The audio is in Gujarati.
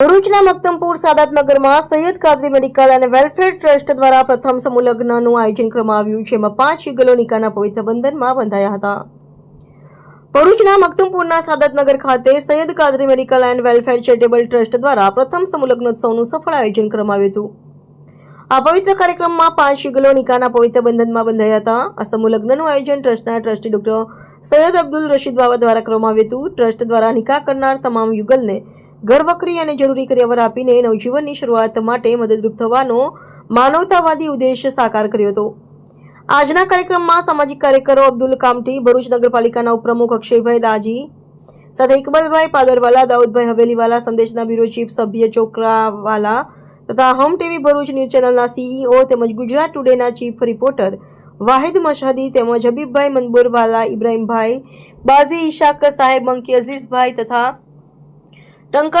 ભરૂચના મક્તમપુર સાદાતનગરમાં સૈયદ કાદરી મેડિકલ અને વેલફેર ટ્રસ્ટ દ્વારા પ્રથમ સમૂહલગ્નનું આયોજન કરવામાં આવ્યું જેમાં પાંચ યુગલો નિકાના પવિત્ર બંધનમાં બંધાયા હતા. ભરૂચના મક્તમપુરના સાદતનગર ખાતે Saiyed Kadri medical and welfare charitable trust દ્વારા પ્રથમ સમૂહલગ્નોત્સવનું સફળ આયોજન કરવામાં આવ્યું હતું. આ પવિત્ર કાર્યક્રમમાં પાંચ યુગલો નિકાના પવિત્ર બંધનમાં બંધાયા હતા. આ સમૂહલગ્નનું આયોજન ટ્રસ્ટના ટ્રસ્ટી ડોક્ટર સૈયદ અબ્દુલ રશીદ બાબા દ્વારા કરવામાં આવ્યું હતું. ટ્રસ્ટ દ્વારા નિકાહ કરનાર તમામ યુગલને ઘરવખરી અને જરૂરી કરિયાવર આપીને નવજીવનની શરૂઆત માટે મદદરૂપ થવાનો માનવતાવાદી ઉદ્દેશ સાકાર કર્યો હતો. આજના કાર્યક્રમમાં સામાજિક કાર્યકરો અબ્દુલ કામટી, ભરૂચ નગરપાલિકાના ઉપપ્રમુખ અક્ષયભાઈ દાજી, સાથે ઇકબલભાઈ પાદરવાલા, દાઉદભાઈ હવેલીવાલા, સંદેશના બ્યુરો ચીફ સભ્ય ચોકરાવાલા તથા હોમ ટીવી ભરૂચ ન્યૂઝ ચેનલના સીઈઓ તેમજ ગુજરાત ટુડેના ચીફ રિપોર્ટર વાહિદ મશહદી તેમજ હબીબભાઈ મંદબુરવાલા ઇબ્રાહીમભાઈ બાઝી ઇશાક સાહેબ મંકી અઝીઝભાઈ તથા Tương